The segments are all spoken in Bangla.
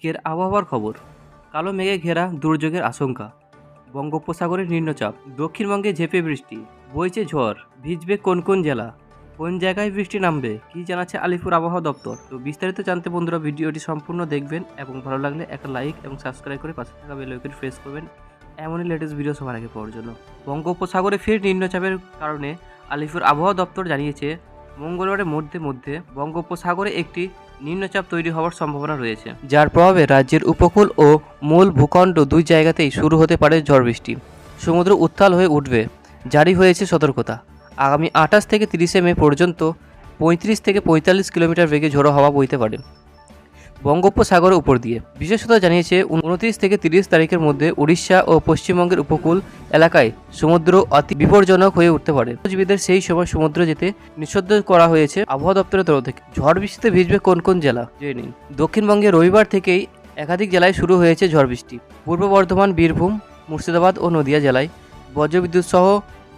আজকের আবহাওয়ার খবর। কালো মেঘে ঘেরা দুর্যোগের আশঙ্কা। বঙ্গোপসাগরের নিম্নচাপ। দক্ষিণবঙ্গে ঝেপে বৃষ্টি। বইছে ঝড়। ভিজবে কোন কোন জেলা? কোন জায়গায় বৃষ্টি নামবে? কি জানাচ্ছে আলিপুর আবহাওয়া দপ্তর? তো বিস্তারিত জানতে বন্ধুরা ভিডিওটি সম্পূর্ণ দেখবেন এবং ভালো লাগলে একটা লাইক এবং সাবস্ক্রাইব করে পাশে থাকা বেল আইকন প্রেস করবেন। এমনই লেটেস্ট ভিডিও সবার আগে পাওয়ার জন্য। বঙ্গোপসাগরে ফের নিম্নচাপের কারণে আলিপুর আবহাওয়া দপ্তর জানিয়েছে মঙ্গলবারের মধ্যে মধ্যে বঙ্গোপসাগরে একটি নিম্নচাপ তৈরি হওয়ার সম্ভাবনা রয়েছে। যার প্রভাবে রাজ্যের উপকূল ও মূল ভূখণ্ড দুই জায়গাতেই শুরু হতে পারে ঝড় বৃষ্টি। সমুদ্র উত্তাল হয়ে উঠবে। জারি হয়েছে সতর্কতা। আগামী আঠাশ থেকে তিরিশে মে পর্যন্ত পঁয়ত্রিশ থেকে পঁয়তাল্লিশ কিলোমিটার বেগে ঝোড়ো হাওয়া বইতে পারে। বঙ্গোপসাগরের উপর দিয়ে। বিশেষত জানিয়েছে, উনত্রিশ থেকে তিরিশ তারিখের মধ্যে উড়িষ্যা ও পশ্চিমবঙ্গের উপকূল এলাকায় সমুদ্র অতি বিপজ্জনক হয়ে উঠতে পারে। মৎস্যজীবীদের সেই সময় সমুদ্র যেতে নিষিদ্ধ করা হয়েছে আবহাওয়া দপ্তরের তরফ থেকে। ঝড় বৃষ্টিতে ভিজবে কোন কোন জেলা? জেনে নিন। দক্ষিণবঙ্গে রবিবার থেকেই একাধিক জেলায় শুরু হয়েছে ঝড় বৃষ্টি। পূর্ব বর্ধমান, বীরভূম, মুর্শিদাবাদ ও নদিয়া জেলায় বজ্রবিদ্যুৎ সহ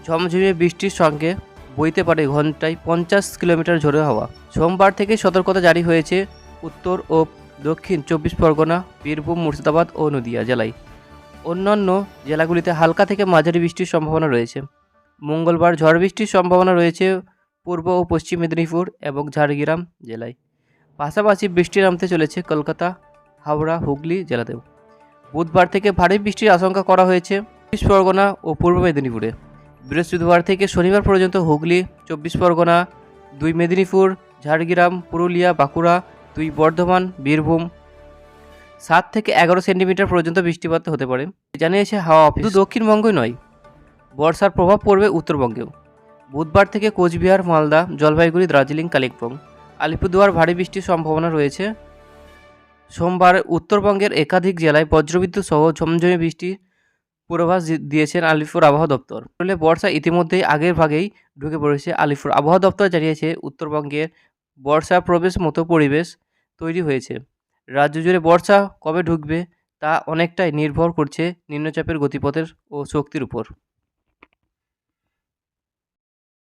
ঝমঝমিয়ে বৃষ্টির সঙ্গে বইতে পারে ঘন্টায় পঞ্চাশ কিলোমিটার ঝোড়ো হাওয়া। সোমবার থেকে সতর্কতা জারি হয়েছে উত্তর ও দক্ষিণ চব্বিশ পরগনা, বীরভূম, মুর্শিদাবাদ ও নদিয়া জেলায়। অন্যান্য জেলাগুলিতে হালকা থেকে মাঝারি বৃষ্টির সম্ভাবনা রয়েছে। মঙ্গলবার ঝড় বৃষ্টির সম্ভাবনা রয়েছে পূর্ব ও পশ্চিম মেদিনীপুর এবং ঝাড়গ্রাম জেলায়। পাশাপাশি বৃষ্টি নামতে চলেছে কলকাতা, হাওড়া, হুগলি জেলাতেও। বুধবার থেকে ভারী বৃষ্টির আশঙ্কা করা হয়েছে চব্বিশ পরগনা ও পূর্ব মেদিনীপুরে। বৃহস্পতিবার থেকে শনিবার পর্যন্ত হুগলি, চব্বিশ পরগনা, দুই মেদিনীপুর, ঝাড়গ্রাম, পুরুলিয়া, বাঁকুড়া দুই বর্ধমান, বীরভূম, সাত থেকে এগারো সেন্টিমিটার পর্যন্ত বৃষ্টিপাত হতে পারে। জানিয়েছে হাওয়া অফিস। শুধু দক্ষিণবঙ্গই নয়, বর্ষার প্রভাব পড়বে উত্তরবঙ্গেও। বুধবার থেকে কোচবিহার, মালদা, জলপাইগুড়ি, দার্জিলিং, কালিম্পং, আলিপুরদুয়ার ভারী বৃষ্টির সম্ভাবনা রয়েছে। সোমবার উত্তরবঙ্গের একাধিক জেলায় বজ্রবিদ্যুৎ সহ ঝমঝমে বৃষ্টি পূর্বাভাস দিয়েছেন আলিপুর আবহাওয়া দপ্তর। ফলে বর্ষা ইতিমধ্যেই আগের ভাগেই ঢুকে পড়েছে আলিপুর আবহাওয়া দপ্তর, জানিয়েছে উত্তরবঙ্গের বর্ষা প্রবেশ মতো পরিবেশ। তৈরি হয়েছে। রাজ্য জুড়ে বর্ষা কবে ঢুকবে তা অনেকটাই নির্ভর করছে নিম্নচাপের গতিপথের ও শক্তির উপর।